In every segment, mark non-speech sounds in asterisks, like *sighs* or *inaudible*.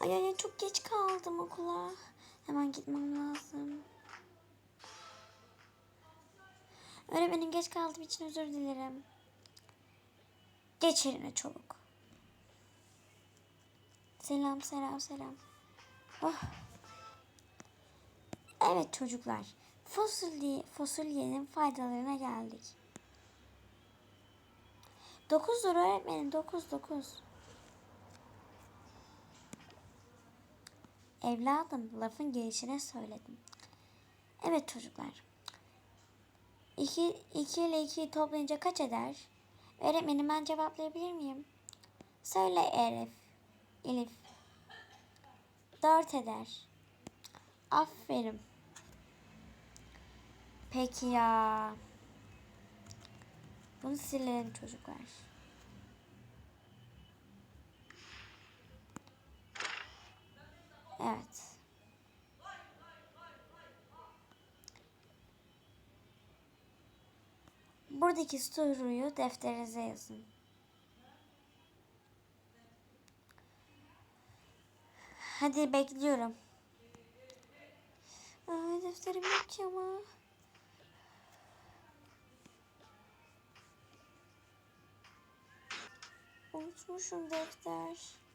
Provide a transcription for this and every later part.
Ay ay çok geç kaldım okula. Hemen gitmem lazım. Öğretmenim geç kaldığım için özür dilerim. Geç yerine çabuk. Selam selam selam. Oh. Evet çocuklar. Fasulye, fasulyenin faydalarına geldik. 9 dur öğretmenim 9 9. Evladım lafın gelişine söyledim. Evet çocuklar. 2 2 ile 2'yi toplayınca kaç eder? Öğretmenim ben cevaplayabilir miyim? Söyle Elif. Elif. 4 eder. Aferin. Peki ya. Bunu silelim çocuklar. Evet. Buradaki soruyu defterinize yazın. Hadi bekliyorum. Ay defterim yok ki ama. Unutmuşum defter.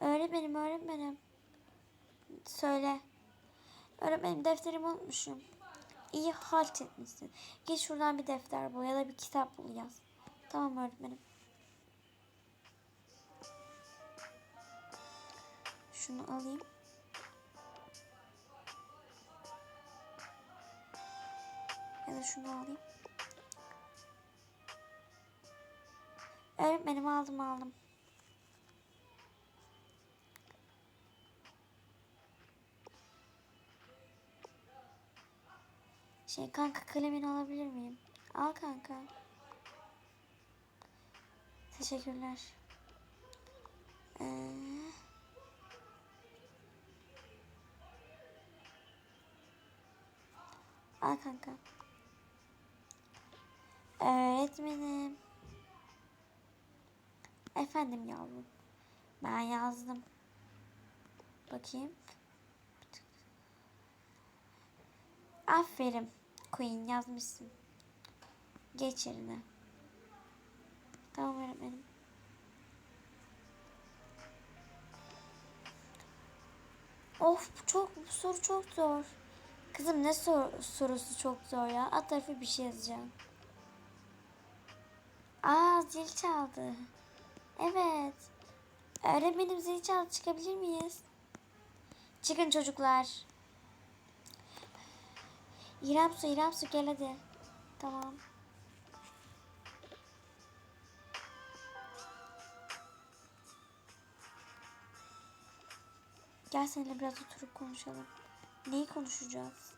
Öğretmenim, öğretmenim. Söyle. Öğretmenim defterimi unutmuşum. İyi halt etmişsin. Git şuradan bir defter bul ya da bir kitap bul yaz. Tamam öğretmenim. Şunu alayım. Ya da şunu alayım. Öğretmenim aldım aldım. Şey kanka kalemini alabilir miyim? Al kanka. Teşekkürler. Ee... Al kanka. Öğretmenim. Efendim yavrum. Ben yazdım. Bakayım. Aferin. Queen yazmışsın. Geç yerine. Tamam öğretmenim. Of çok bu soru çok zor. Kızım ne sor, sorusu çok zor ya. Alt tarafı bir şey yazacağım. Aa zil çaldı. Evet. Öğretmenim zil çaldı. Çıkabilir miyiz? Çıkın çocuklar. İrem su, İrem su gel hadi. Tamam. Gel seninle biraz oturup konuşalım. Neyi konuşacağız?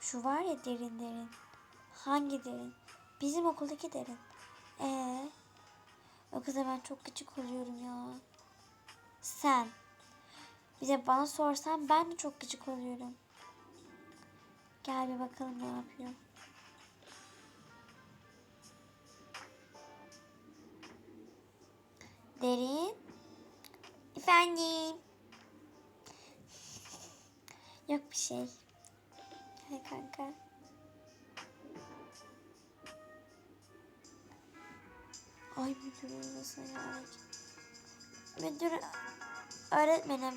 Şu var ya derin derin. Hangi derin? Bizim okuldaki derin. Ee, o kıza ben çok gıcık oluyorum ya. Sen. Bir de bana sorsan ben de çok gıcık oluyorum. Gel bir bakalım ne yapıyor. Derin. Efendim. Yok bir şey. Hay kanka. Ay müdürüm nasıl yani? Müdür öğretmenim.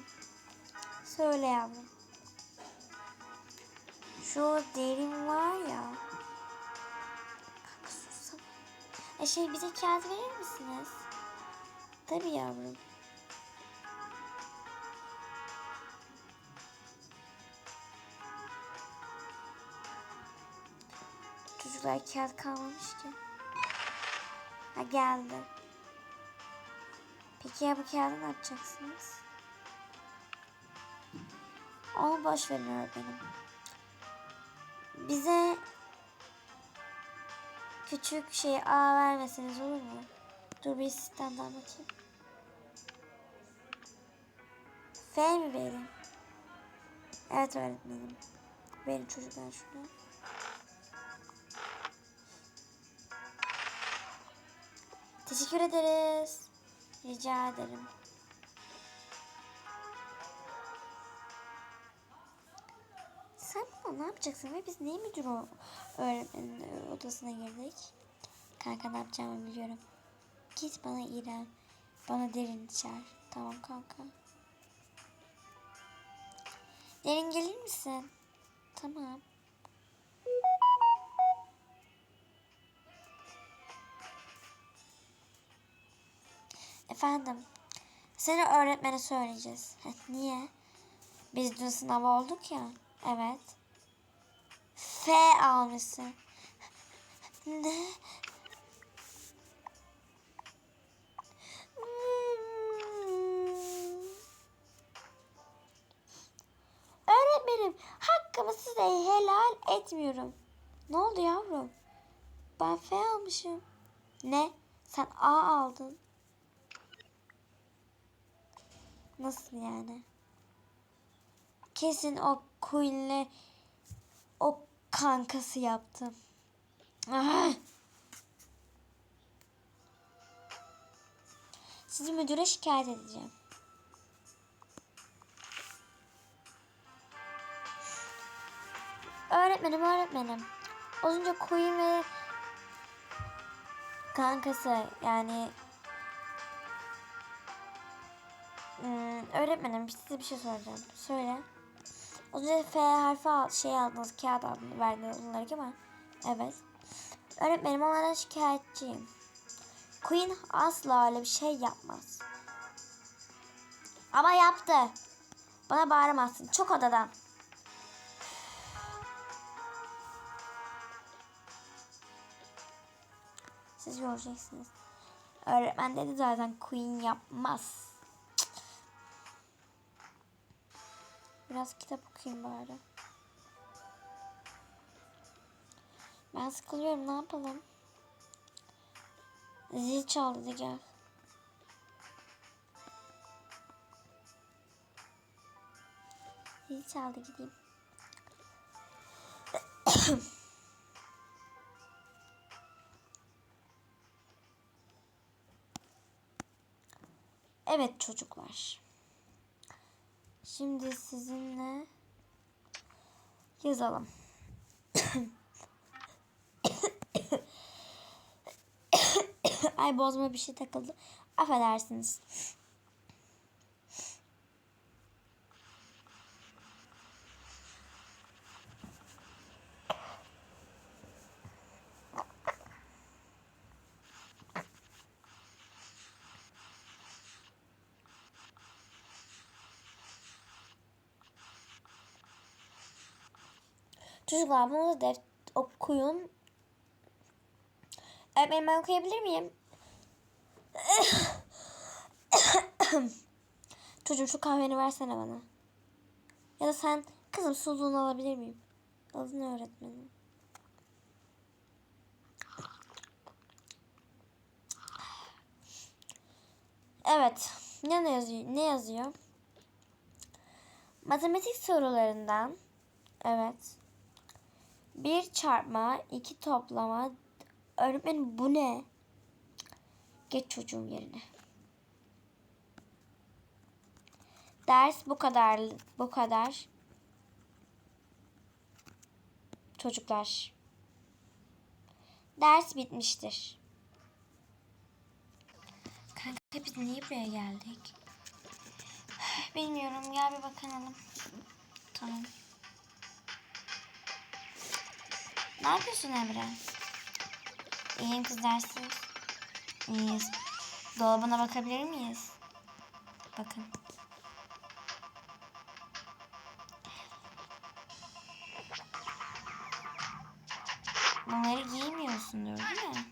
Söyle yavrum. Şu derin var ya. E şey bize kağıt verir misiniz? Tabii yavrum. Çocuklar kağıt kalmamış ki. Ha geldi. Peki ya bu kağıdı ne yapacaksınız? Onu boş verin öğretmenim. Bize küçük şey A vermeseniz olur mu? Dur bir sistemden bakayım. F mi vereyim? Evet öğretmenim. Verin çocuklar şunu. Teşekkür ederiz. Rica ederim. Bunu ne yapacaksın ve biz niye müdür o öğretmenin odasına girdik? Kanka ne yapacağımı biliyorum. Git bana İrem. Bana derin çağır. Tamam kanka. Derin gelir misin? Tamam. Efendim. Seni öğretmene söyleyeceğiz. Niye? Biz dün sınav olduk ya. Evet. F almışsın. Ne? Öğretmenim hakkımı size helal etmiyorum. Ne oldu yavrum? Ben F almışım. Ne? Sen A aldın. Nasıl yani? Kesin o Queen'le o kankası yaptı. Ah! Sizi müdüre şikayet edeceğim. Öğretmenim, öğretmenim. Az önce Queen ve kankası yani Hmm, öğretmenim size bir şey soracağım. Söyle. Önce F harfi al, şey aldınız, kağıt aldınız, verdiniz onları değil mi? Evet. Öğretmenim onlardan şikayetçiyim. Queen asla öyle bir şey yapmaz. Ama yaptı. Bana bağıramazsın. Çok odadan. Siz göreceksiniz. Öğretmen dedi zaten Queen yapmaz. Biraz kitap okuyayım bari. Ben sıkılıyorum ne yapalım? Zil çaldı gel. Zil çaldı gideyim. *coughs* evet çocuklar. Şimdi sizinle yazalım. *coughs* Ay bozma bir şey takıldı. Affedersiniz. Çocuklar bunu def okuyun. Öğretmenim ben okuyabilir miyim? *coughs* Çocuğum şu kahveni versene bana. Ya da sen kızım suluğunu alabilir miyim? Adın ne öğretmenim? Evet. Ne yazıyor? Ne yazıyor? Matematik sorularından evet. Bir çarpma, iki toplama. Öğretmenim bu ne? Geç çocuğum yerine. Ders bu kadar bu kadar. Çocuklar. Ders bitmiştir. Kanka biz niye buraya geldik? *sighs* Bilmiyorum gel bir bakalım. Tamam. Ne yapıyorsun Emre? İyiyim kızlar siz. İyiyiz. Dolabına bakabilir miyiz? Bakın. Bunları giymiyorsundur değil mi?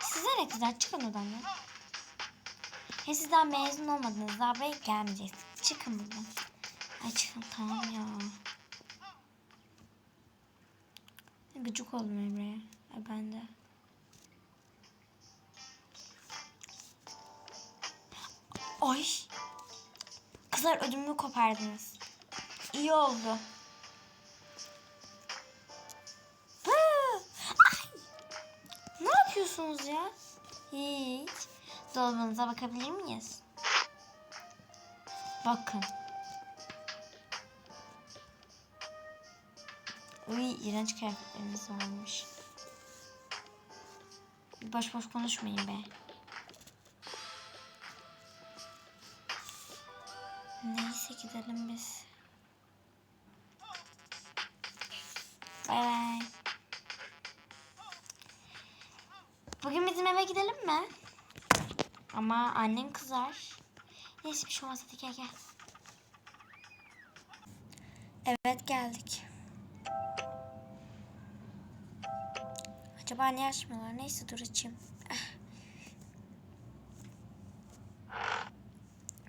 Size ne kızlar çıkın odan ya. He siz daha mezun olmadınız. Daha buraya gelmeyeceksiniz. Çıkın buradan. Ay çıkın tamam ya. Gıcık oldum Emre'ye. Ay ben de. Ay. Kızlar ödümü kopardınız. İyi oldu. Ay! Ne yapıyorsunuz ya? Hiç. Dolabınıza bakabilir miyiz? Bakın. Uy iğrenç kıyafetleriniz varmış. Boş boş konuşmayın be. Neyse gidelim biz. Bay bay. Bugün bizim eve gidelim mi? Ama annen kızar. Neyse bir şey olmaz hadi gel gel. Evet geldik. Acaba niye açmıyorlar? Neyse dur açayım. Ah.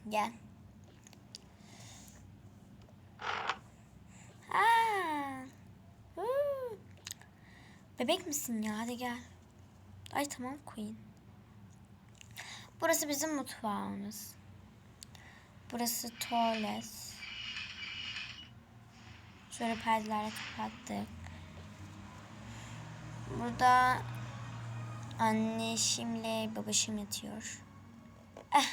Gel. Aa. Bebek misin ya? Hadi gel. Ay tamam Queen. Burası bizim mutfağımız. Burası tuvalet. Şöyle perdelerle kapattık. Burada anneşimle babacım yatıyor. Eh.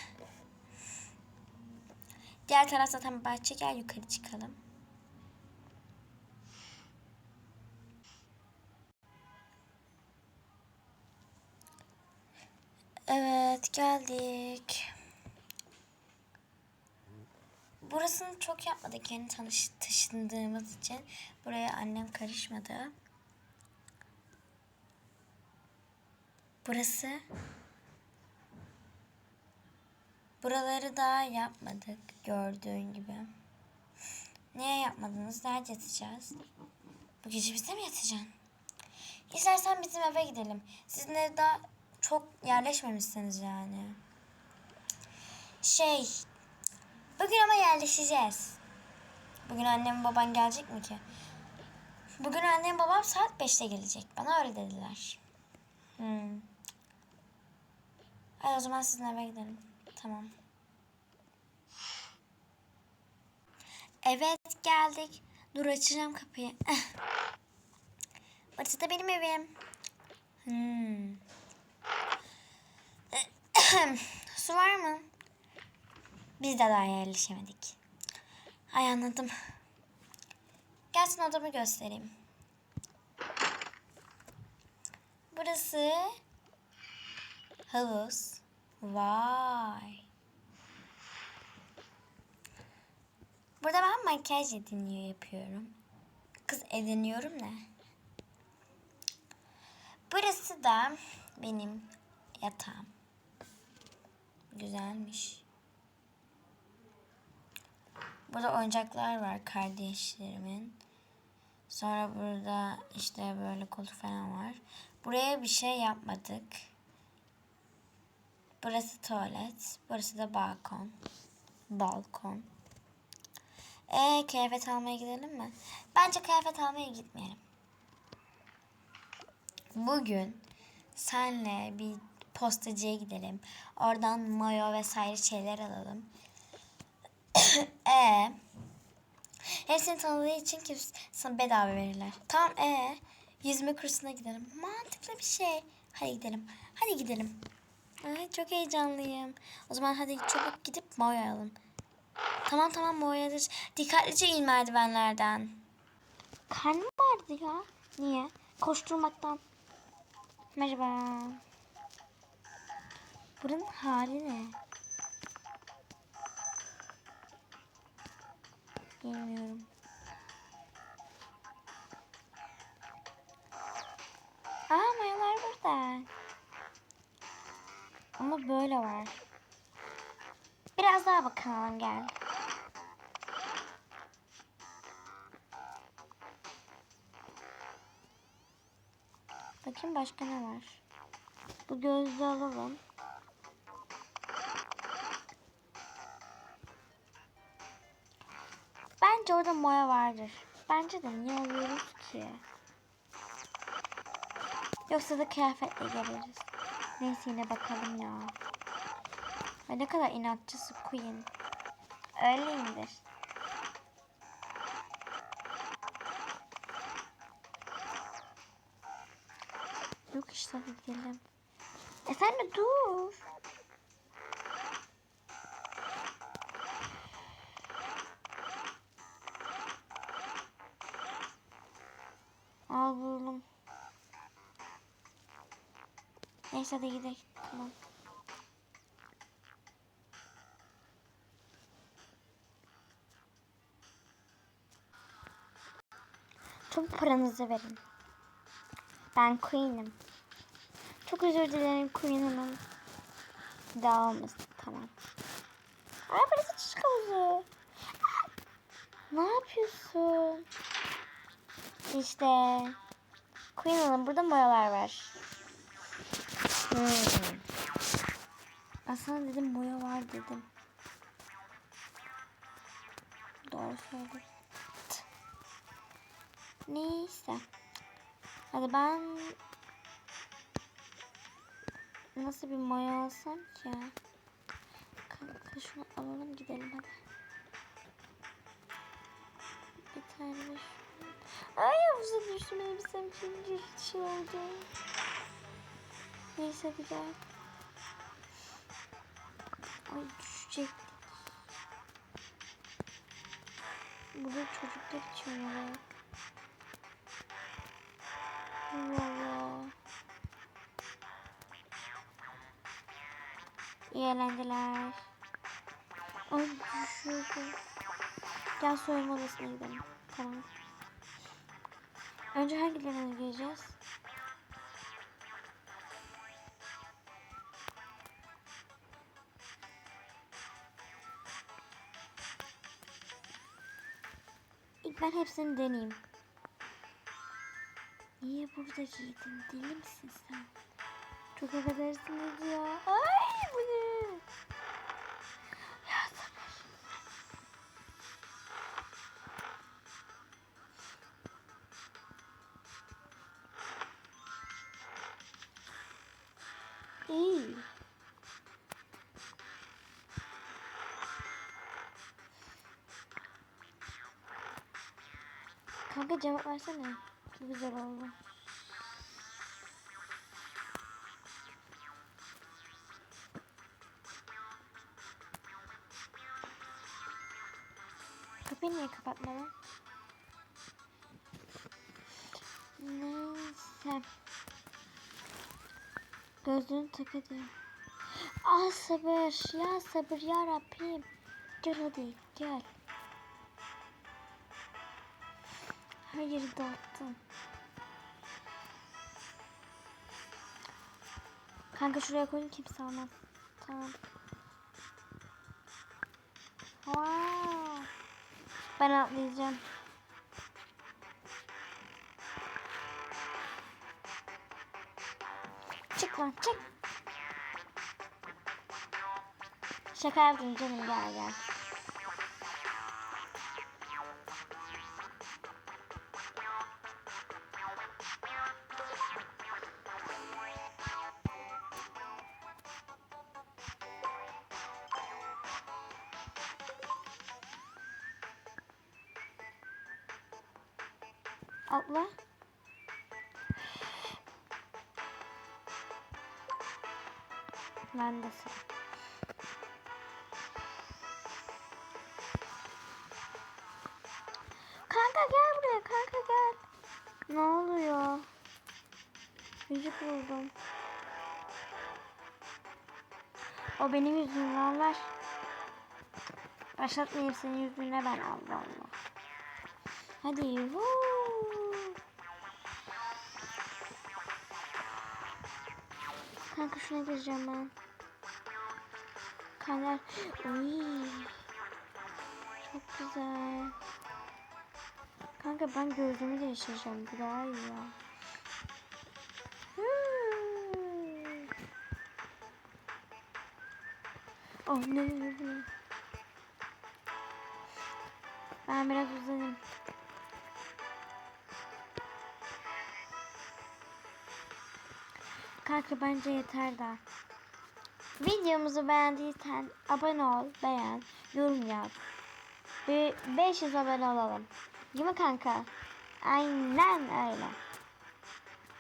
Diğer taraf zaten bahçe. Gel yukarı çıkalım. Evet geldik. Burasını çok yapmadık yeni tanış taşındığımız için. Buraya annem karışmadı. Burası. Buraları daha yapmadık gördüğün gibi. Niye yapmadınız? Nerede yatacağız? Bu gece bizde mi yatacaksın? İstersen bizim eve gidelim. Sizin ev daha çok yerleşmemişsiniz yani. Şey, bugün ama yerleşeceğiz. Bugün annem baban gelecek mi ki? Bugün annem babam saat 5'te gelecek. Bana öyle dediler. Hmm. Hadi o zaman sizin eve gidelim. Tamam. Evet geldik. Dur açacağım kapıyı. *laughs* Burası da benim evim. Hmm. *clears throat* Su var mı? Biz de daha yerleşemedik. Ay anladım. Gelsin odamı göstereyim. Burası havuz. Vay. Burada ben makyaj ediniyor yapıyorum. Kız ediniyorum ne? Burası da benim yatağım. Güzelmiş. Burada oyuncaklar var kardeşlerimin. Sonra burada işte böyle koltuk falan var. Buraya bir şey yapmadık. Burası tuvalet. Burası da balkon. Balkon. Ee kıyafet almaya gidelim mi? Bence kıyafet almaya gitmeyelim. Bugün senle bir postacıya gidelim. Oradan mayo vesaire şeyler alalım. *coughs* e Hepsini tanıdığı için ki sana bedava verirler. Tamam e yüzme kursuna gidelim. Mantıklı bir şey. Hadi gidelim. Hadi gidelim. Ay çok heyecanlıyım. O zaman hadi çabuk gidip mayo alalım. Tamam tamam mayo'dur. Dikkatlice in merdivenlerden. Karnım vardı ya. Niye? Koşturmaktan. Merhaba. Buranın hali ne? Bilmiyorum. Aa mayolar burada. Ama böyle var. Biraz daha bakalım gel. Bakayım başka ne var. Bu gözlüğü alalım. Bence orada moya vardır. Bence de niye alıyoruz ki? Yoksa da kıyafetle geliriz. Neyse yine bakalım ya. Ay ne kadar inatçısı Queen. Öyleyimdir. Yok işte gidelim. E sen de dur. Al buldum. Neyse hadi gidelim. Tamam. Tüm paranızı verin. Ben Queen'im. Çok özür dilerim Queen Hanım. Bir Daha olmasın. Tamam. Ay burası. Aa, Ne yapıyorsun? İşte. Queen Hanım burada boyalar var. Hmm. Aslında dedim boya var dedim. Doğru söyledim. Neyse. Hadi ben nasıl bir maya alsam ki? Kanka şunu alalım gidelim hadi. Bir tane de şunu. Ay havuza düştüm elbisem çünkü şey oldu. Neyse hadi gel. Ay düşecektik. Burada çocuklar içiyorlar. Valla. İyi eğlenceler. Ay düşüyordum. Gel soyunma odasına gidelim. Tamam. Önce hangilerine gireceğiz? Ben hepsini deneyeyim. Niye burada giydin? Deli misin sen? Çok affedersiniz ya. Ay cevap versene. Çok güzel oldu. Kapıyı niye kapatmadın? Neyse. Gözlüğünü tak hadi. Ah sabır. Ya sabır ya Rabbim. Gel hadi gel. Yeri dağıttım. Kanka şuraya koyun kimse almaz. Tamam. Wow. Ben atlayacağım. Çık lan çık. Şaka yaptım canım gel gel. Ben de sıra. Kanka gel buraya kanka gel. Ne oluyor? Yüzük buldum. O benim yüzümden ver. Başlatmayayım senin yüzüne ben Allah Allah. Hadi. Woo. Kanka şuna gireceğim ben. Kanka. Uy. Çok güzel. Kanka ben gözümü değiştireceğim. Bu daha iyi ya. Hmm. Oh ne ne ne. Ben biraz uzanayım. Kanka bence yeter daha. Videomuzu beğendiysen abone ol, beğen, yorum yap. Ve 500 abone olalım. Değil mi kanka? Aynen öyle.